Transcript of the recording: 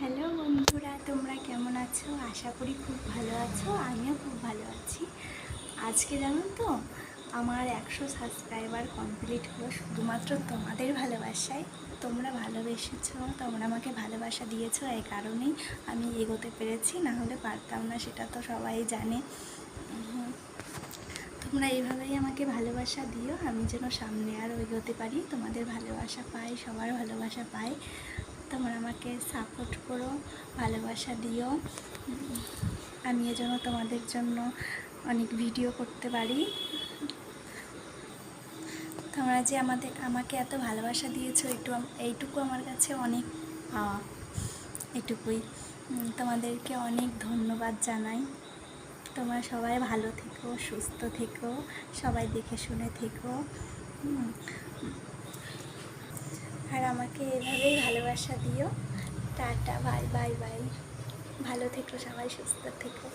Hello বন্ধুরা, তোমরা কেমন আছো? আশা করি খুব ভালো আছো, আমিও খুব ভালো আছি। আজকে জানো তো, আমার একশো সাবস্ক্রাইবার কমপ্লিট হলো শুধুমাত্র তোমাদের ভালোবাসায়। তোমরা ভালোবেসেছো, তোমরা আমাকে ভালোবাসা দিয়েছ এই কারণেই আমি এগোতে পেরেছি, না হলে পারতাম না, সেটা তো সবাই জানে। তোমরা এইভাবেই আমাকে ভালোবাসা দিও, আমি যেন সামনে আরও এগোতে পারি, তোমাদের ভালোবাসা পাই, সবার ভালোবাসা পাই। তোমরা আমাকে সাপোর্ট করো, ভালোবাসা দিও। আমি যেন তোমাদের জন্য অনেক ভিডিও করতে পারি। তোমরা যে আমাদের, আমাকে এত ভালোবাসা দিয়েছ একটু এইটুকু আমার কাছে অনেক পাওয়া এটুকুই। তোমাদেরকে অনেক ধন্যবাদ জানাই। তোমরা সবাই ভালো থেকো, সুস্থ থেকো, সবাই দেখে শুনে থেকো। আমাকে এভাবেই ভালোবাসা দিও। Tata bye bye bye. ভালো থেকো সবাই সুস্থ থেকো।